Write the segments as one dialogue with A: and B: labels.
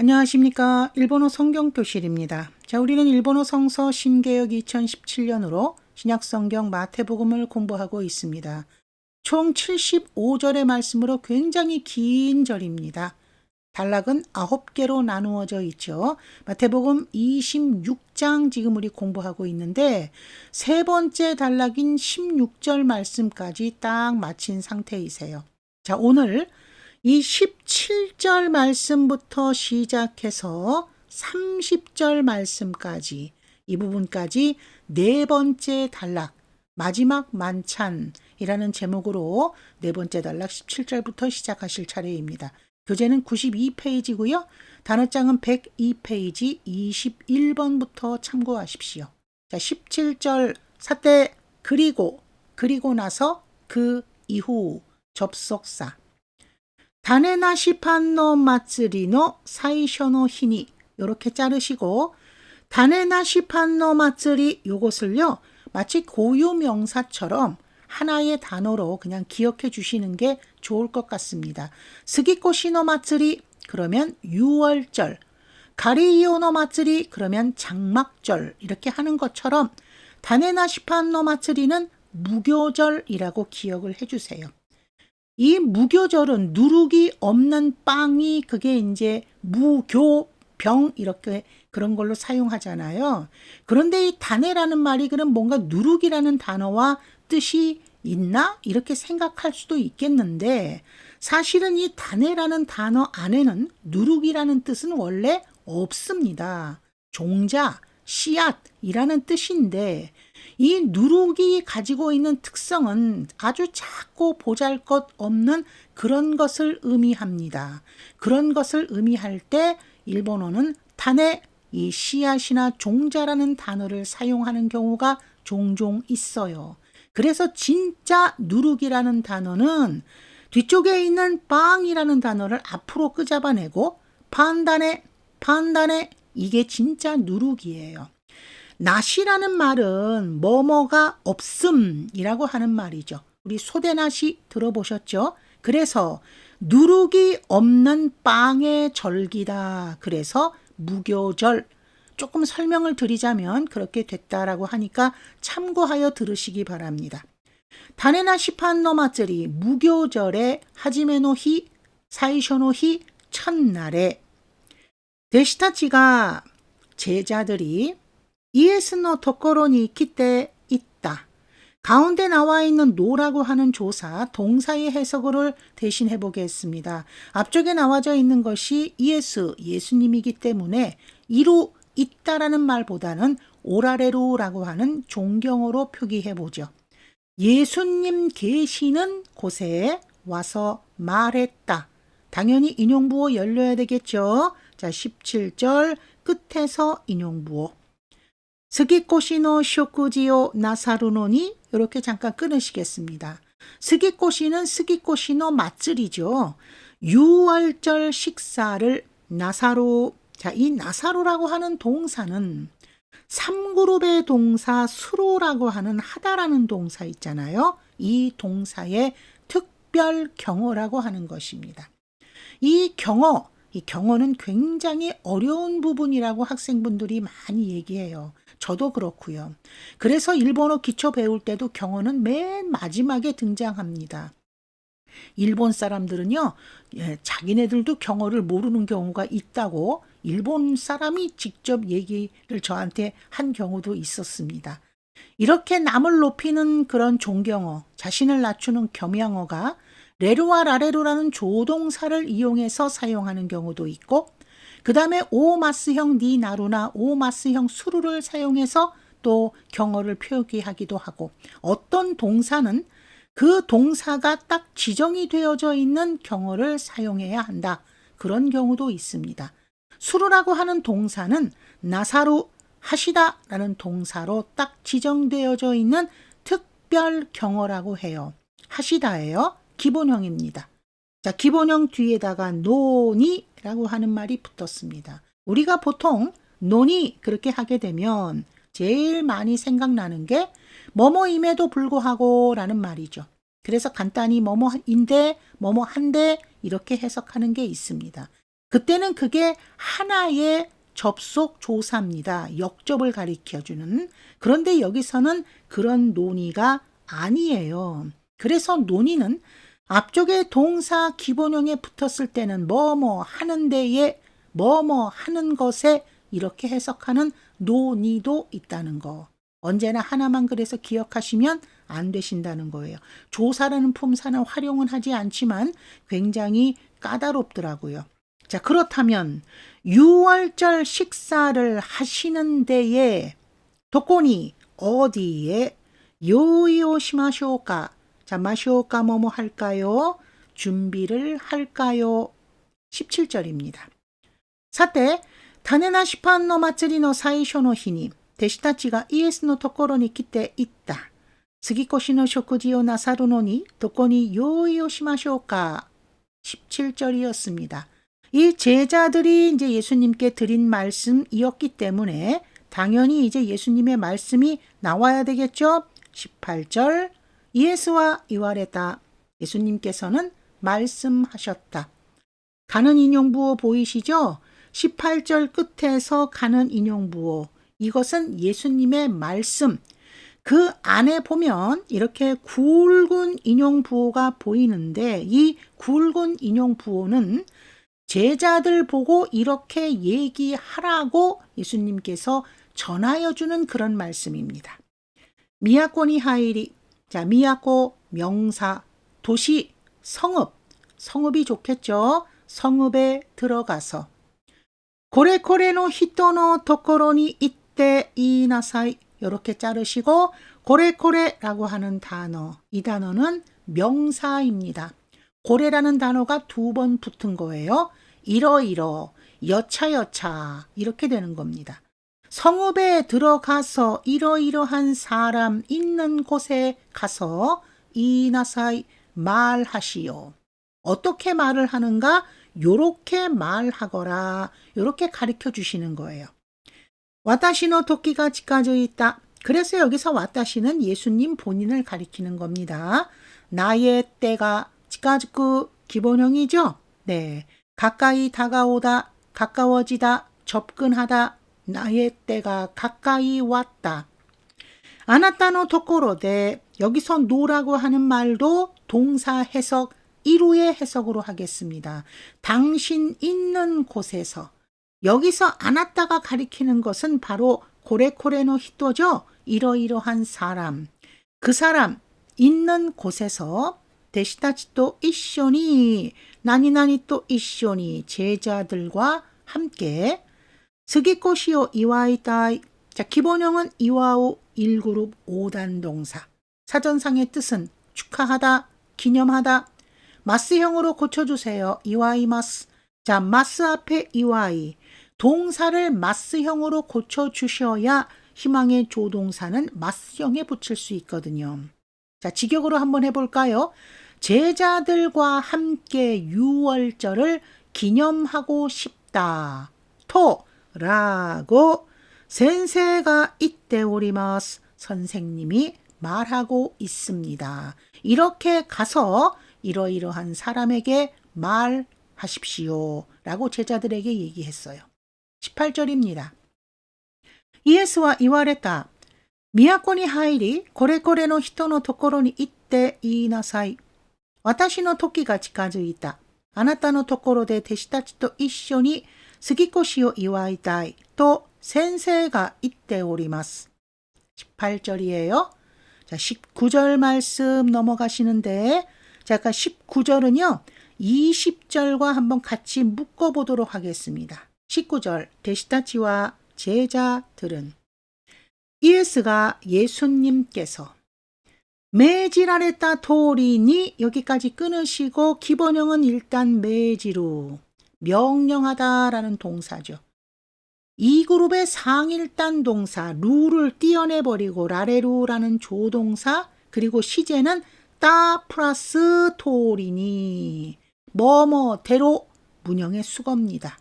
A: 안녕하십니까. 일본어 성경교실입니다. 자, 우리는 일본어 성서 신개역 2017년으로 신약성경 마태복음을 공부하고 있습니다. 총 75절의 말씀으로 굉장히 긴 절입니다. 단락은 9개로 나누어져 있죠. 마태복음 26장 지금 우리 공부하고 있는데 세 번째 단락인 16절 말씀까지 딱 마친 상태이세요. 자, 오늘 이 17절 말씀부터 시작해서 30절 말씀까지 이 부분까지 네 번째 단락 마지막 만찬이라는 제목으로 네 번째 단락 17절부터 시작하실 차례입니다. 교재는 92페이지고요. 단어장은 102페이지 21번부터 참고하십시오. 자, 17절 사태 그리고 그리고 나서 그 이후 접속사 다네 나시판노 마츠리노 사이셔노 히니 이렇게 자르시고 다네 나시판노 마츠리 요것을요 마치 고유 명사처럼 하나의 단어로 그냥 기억해 주시는 게 좋을 것 같습니다. 스기코시노 마츠리 그러면 6월절 가리이오노 마츠리 그러면 장막절 이렇게 하는 것처럼 다네나시판노 마츠리는 무교절이라고 기억을 해주세요. 이 무교절은 누룩이 없는 빵이 그게 이제 무교 병 이렇게 그런 걸로 사용하잖아요. 그런데 이 단해라는 말이 그럼 뭔가 누룩이라는 단어와 뜻이 있나? 이렇게 생각할 수도 있겠는데 사실은 이 단해라는 단어 안에는 누룩이라는 뜻은 원래 없습니다. 종자, 씨앗이라는 뜻인데 이 누룩이 가지고 있는 특성은 아주 작고 보잘 것 없는 그런 것을 의미합니다. 그런 것을 의미할 때 일본어는 단에 이 씨앗이나 종자라는 단어를 사용하는 경우가 종종 있어요. 그래서 진짜 누룩이라는 단어는 뒤쪽에 있는 빵이라는 단어를 앞으로 끄잡아내고 판단에 판단에 이게 진짜 누룩이에요. 낫이라는 말은 뭐뭐가 없음이라고 하는 말이죠. 우리 소대낫이 들어보셨죠? 그래서 누룩이 없는 빵의 절기다. 그래서 무교절. 조금 설명을 드리자면 그렇게 됐다라고 하니까 참고하여 들으시기 바랍니다. 다네나 시판노 마츠리 무교절의 하지메노히 사이쇼노히 첫날에 데시타치가 제자들이 키때 있다. 가운데 나와 있는 노라고 하는 조사 동사의 해석을 대신 해 보겠습니다. 앞쪽에 나와져 있는 것이 이에스 예수님이기 때문에 이루 있다라는 말보다는 오라레루라고 하는 존경어로 표기해 보죠. 예수님 계시는 곳에 와서 말했다. 당연히 인용부호 열려야 되겠죠. 자, 17절 끝에서 인용부호. 스기코시노 쇼쿠지오 나사루노니 이렇게 잠깐 끊으시겠습니다. 스기코시는 스기코시노 맛들이죠. 6월절 식사를 나사로 자, 이 나사로라고 하는 동사는 3그룹의 동사 수로라고 하는 하다라는 동사 있잖아요. 이 동사의 특별 경어라고 하는 것입니다. 이 경어, 이 경어는 굉장히 어려운 부분이라고 학생분들이 많이 얘기해요. 저도 그렇고요. 그래서 일본어 기초 배울 때도 경어는 맨 마지막에 등장합니다. 일본 사람들은요, 예, 자기네들도 경어를 모르는 경우가 있다고 일본 사람이 직접 얘기를 저한테 한 경우도 있었습니다. 이렇게 남을 높이는 그런 존경어, 자신을 낮추는 겸양어가 레루와 라레루라는 조동사를 이용해서 사용하는 경우도 있고, 그 다음에 오마스형 니나루나 오마스형 수루를 사용해서 또 경어를 표기하기도 하고, 어떤 동사는 그 동사가 딱 지정이 되어져 있는 경어를 사용해야 한다. 그런 경우도 있습니다. 수루라고 하는 동사는 나사루 하시다라는 동사로 딱 지정되어져 있는 특별 경어라고 해요. 하시다예요. 기본형입니다. 자, 기본형 뒤에다가 노니라고 하는 말이 붙었습니다. 우리가 보통 노니 그렇게 하게 되면 제일 많이 생각나는 게 뭐뭐임에도 불구하고 라는 말이죠. 그래서 간단히 뭐뭐인데, 뭐뭐한데 이렇게 해석하는 게 있습니다. 그때는 그게 하나의 접속 조사입니다. 역접을 가리켜 주는. 그런데 여기서는 그런 논의가 아니에요. 그래서 논의는 앞쪽에 동사 기본형에 붙었을 때는 뭐뭐 하는 데에 뭐뭐 하는 것에 이렇게 해석하는 논의도 있다는 거. 언제나 하나만 그래서 기억하시면 안 되신다는 거예요. 조사라는 품사는 활용은 하지 않지만 굉장히 까다롭더라고요. 자, 그렇다면 6월절 식사를 하시는 데에 도코니 어디에 요이오시마쇼까? 자, 마쇼까 뭐뭐 할까요? 준비를 할까요? 17절입니다. さて、種なしパンの祭りの最初の日に、弟子たちがイエスのところに来て言った。杉越の食事をなさるのに、どこに用意をしましょうか 17절이었습니다. 이 제자들이 이제 예수님께 드린 말씀이었기 때문에 당연히 이제 예수님의 말씀이 나와야 되겠죠? 18절 예수와 이와레다 예수님께서는 말씀하셨다. 가는 인용부호 보이시죠? 18절 끝에서 가는 인용부호. 이것은 예수님의 말씀. 그 안에 보면 이렇게 굵은 인용부호가 보이는데 이 굵은 인용부호는 제자들 보고 이렇게 얘기하라고 예수님께서 전하여 주는 그런 말씀입니다. 미야코니 하이리. 자, 미야코 명사, 도시, 성읍. 성읍이 좋겠죠? 성읍에 들어가서 고레코레노 히토노 도코로니 이때 이나사이 이렇게 자르시고 고레코레라고 하는 단어 이 단어는 명사입니다. 고래라는 단어가 두 번 붙은 거예요. 이러이러 여차여차 이렇게 되는 겁니다. 성읍에 들어가서 이러이러한 사람 있는 곳에 가서 이나사이 말하시오. 어떻게 말을 하는가? 요렇게 말하거라. 요렇게 가르쳐 주시는 거예요. 와타시노 토끼가 지까져 있다. 그래서 여기서 와타시는 예수님 본인을 가리키는 겁니다. 나의 때가 지까지고 기본형이죠? 네. 가까이 다가오다, 가까워지다, 접근하다, 나의 때가 가까이 왔다. 아나타노 토코로데 여기서 노라고 하는 말도 동사 해석 1후의 해석으로 하겠습니다. 당신 있는 곳에서 여기서 아나타가 가리키는 것은 바로 고레코레노 히토죠. 이러이러한 사람. 그 사람 있는 곳에서 또 이쇼니 나니나니 또 이쇼니 제자들과 함께 스기코시오 이와이타이 자 기본형은 이와오 1그룹 5단 동사 사전상의 뜻은 축하하다 기념하다 마스형으로 고쳐주세요 이와이마스 자 마스 앞에 이와이 동사를 마스형으로 고쳐주셔야 희망의 조동사는 마스형에 붙일 수 있거든요. 자, 직역으로 한번 해볼까요? 제자들과 함께 유월절을 기념하고 싶다. 토 라고 센세가 이때오리마스 선생님이 말하고 있습니다. 이렇게 가서 이러이러한 사람에게 말하십시오. 라고 제자들에게 얘기했어요. 18절입니다. 이에스와 이와레타 都に入り、これこれの人のところに行って言いなさい。私の時が近づいた。あなたのところで弟子たちと一緒に 杉越を祝いたい。と先生が言っております。18절이에요. 자, 19절 말씀 넘어가시는데, 자, 아까 19절은요, 20절과 한번 같이 묶어보도록 하겠습니다. 19절, 데시타치와 제자들은 이에스가 예수님께서 매지라레타 도리니 여기까지 끊으시고 기본형은 일단 매지로 명령하다라는 동사죠. 이 그룹의 상일단 동사 루를 띄어내버리고 라레루라는 조동사 그리고 시제는 따 플러스 토리니 뭐뭐대로 문형의 수거입니다.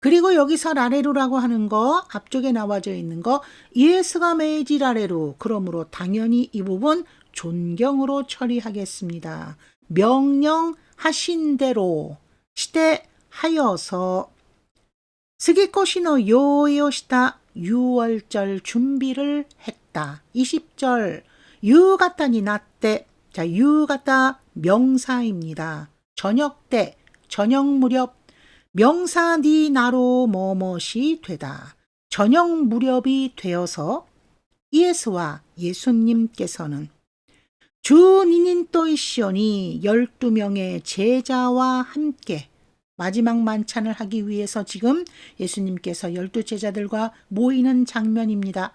A: 그리고 여기서 라레루라고 하는 거 앞쪽에 나와져 있는 거 예스가 메이지 라레루 그러므로 당연히 이 부분 존경으로 처리하겠습니다. 명령하신 대로 시대 하여서 스기코시노 요요시다 6월절 준비를 했다. 20절 유가타니 나때 자 유가타 명사입니다. 저녁 때 저녁 무렵 명사 니 나로 뭐뭇이 되다. 저녁 무렵이 되어서 이에스와 예수님께서는 주 니닌 또이시오니 12명의 제자와 함께 마지막 만찬을 하기 위해서 지금 예수님께서 열두 제자들과 모이는 장면입니다.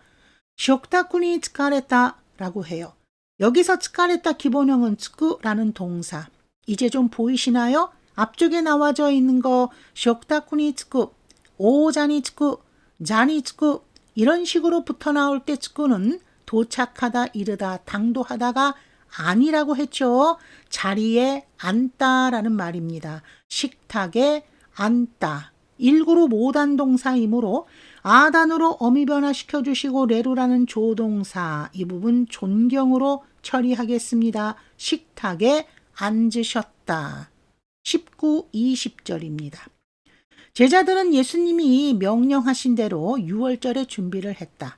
A: 쇼크타쿠니 츠카레타 라고 해요. 여기서 츠카레타 기본형은 츠쿠라는 동사. 이제 좀 보이시나요? 앞쪽에 나와져 있는 거 쇼크타쿠니 츠쿠, 오자니 츠쿠, 자니 츠쿠 이런 식으로 붙어 나올 때 츠쿠는 도착하다, 이르다, 당도하다가 아니라고 했죠. 자리에 앉다라는 말입니다. 식탁에 앉다. 일구로 모단 동사이므로 아단으로 어미 변화시켜 주시고 레루라는 조동사 이 부분 존경으로 처리하겠습니다. 식탁에 앉으셨다. 19, 20절입니다. 제자들은 예수님이 명령하신 대로 6월절에 준비를 했다.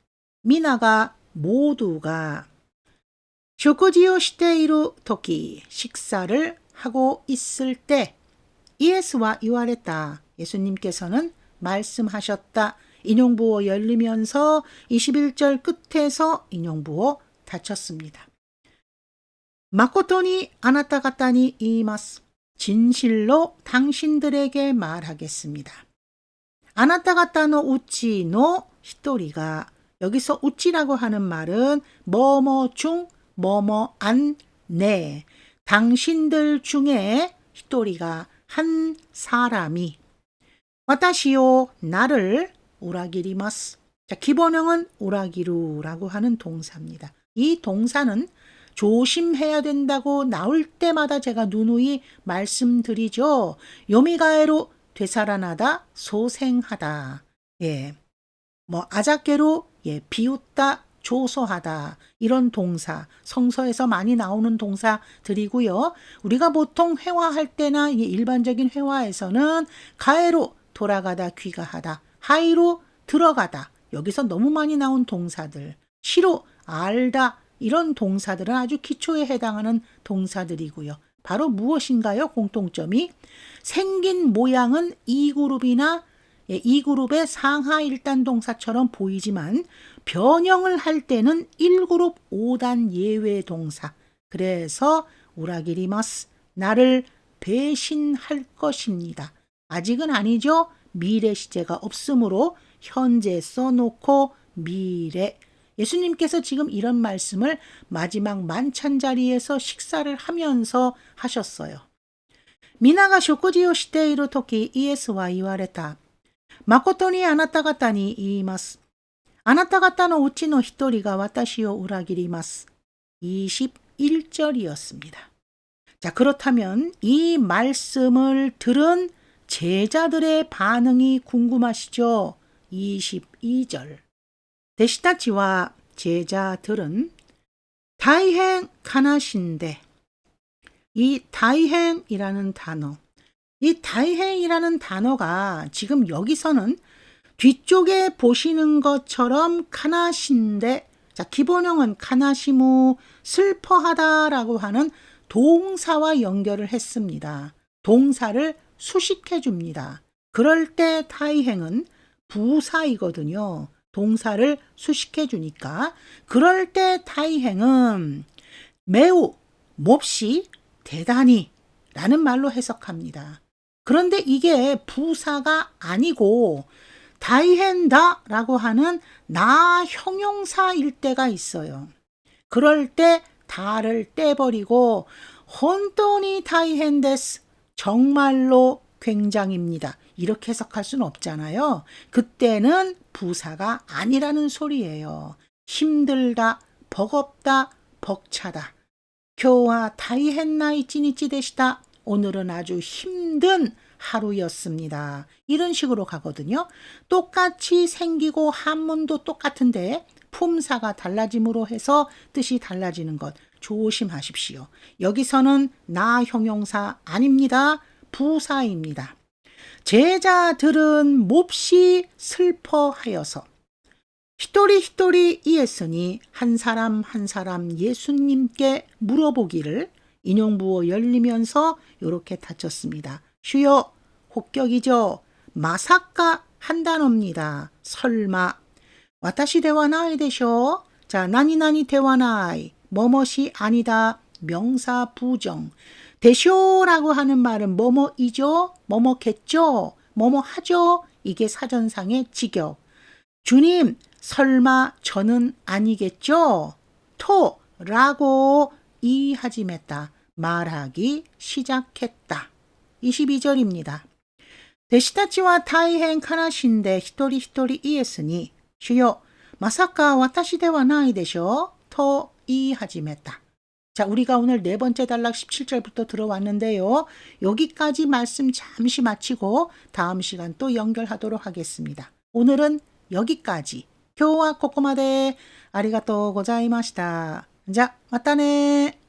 A: 미나가 모두가 쇼코지오 시테이루 토끼 식사를 하고 있을 때 이에스와 이와레다 예수님께서는 말씀하셨다. 인용부호 열리면서 21절 끝에서 인용부호 닫혔습니다. 마코토니 아나타가타니 이마스 진실로 당신들에게 말하겠습니다. 아나타가타노 우치노 히토리가 여기서 우치라고 하는 말은 뭐뭐 중 뭐뭐 안 네 당신들 중에 히토리가 한 사람이 와타시오 나를 우라기리마스 자 기본형은 우라기루라고 하는 동사입니다. 이 동사는 조심해야 된다고 나올 때마다 제가 누누이 말씀드리죠. 요미가에로 되살아나다 소생하다. 예. 뭐 아자께로 예, 비웃다, 조소하다 이런 동사 성서에서 많이 나오는 동사들이고요. 우리가 보통 회화할 때나 일반적인 회화에서는 가해로 돌아가다 귀가하다 하이로 들어가다 여기서 너무 많이 나온 동사들 시로 알다 이런 동사들은 아주 기초에 해당하는 동사들이고요. 바로 무엇인가요? 공통점이 생긴 모양은 이 그룹이나 예, 이 그룹의 상하 1단 동사처럼 보이지만 변형을 할 때는 1그룹 5단 예외 동사. 그래서 우라기리마스 나를 배신할 것입니다. 아직은 아니죠. 미래 시제가 없으므로 현재 써놓고 미래. 예수님께서 지금 이런 말씀을 마지막 만찬 자리에서 식사를 하면서 하셨어요. 미나가 쇼코지오 시테이로 토키 이에스와 이와레타. 誠にあなた方に言います。あなた方のうちの一人が私を裏切ります。21절이었습니다. 자, 그렇다면 이 말씀을 들은 제자들의 반응이 궁금하시죠? 22절. 대시타치와 제자들은 다이행 가나신데 이 다이행이라는 단어 이 다이행이라는 단어가 지금 여기서는 뒤쪽에 보시는 것처럼 카나신데 자 기본형은 카나시무 슬퍼하다라고 하는 동사와 연결을 했습니다. 동사를 수식해 줍니다. 그럴 때 타이행은 부사이거든요. 동사를 수식해 주니까 그럴 때 타이행은 매우 몹시 대단히 라는 말로 해석합니다. 그런데 이게 부사가 아니고 다이헨다라고 하는 나 형용사일 때가 있어요. 그럴 때 다를 떼버리고 혼돈이 다이헨데스 정말로 굉장입니다. 이렇게 해석할 수는 없잖아요. 그때는 부사가 아니라는 소리예요. 힘들다, 버겁다, 벅차다. 교와 다이헨나이 찌니찌 되시다. 오늘은 아주 힘든 하루였습니다. 이런 식으로 가거든요. 똑같이 생기고 한문도 똑같은데 품사가 달라짐으로 해서 뜻이 달라지는 것 조심하십시오. 여기서는 나 형용사 아닙니다. 부사입니다. 제자들은 몹시 슬퍼하여서 히토리 히토리 이에스니 한 사람 한 사람 예수님께 물어보기를 인용부호 열리면서 이렇게 닫혔습니다. 주여 혹격이죠. 마사카 한 단어입니다. 설마 와타시 대와 나이 되셔. 자, 나니나니 대와 나이. 뭐뭇이 아니다. 명사 부정. 대쇼라고 하는 말은 뭐뭐이죠? 뭐뭐겠죠? 뭐뭐하죠? 이게 사전상의 직역. 주님, 설마 저는 아니겠죠? 토 라고 이하지 맸다. 말하기 시작했다. 22절입니다. 데시타치와 다이헨 카나신데 히토리 히토리 이에스니 주여 마사카 와타시 대와 나이 되셔 토 이하지 맸다. 자, 우리가 오늘 네 번째 단락 17절부터 들어왔는데요. 여기까지 말씀 잠시 마치고 다음 시간 또 연결하도록 하겠습니다. 오늘은 여기까지. 교와 코코마데 아리가또 고자이마시다. 자, 맞다네.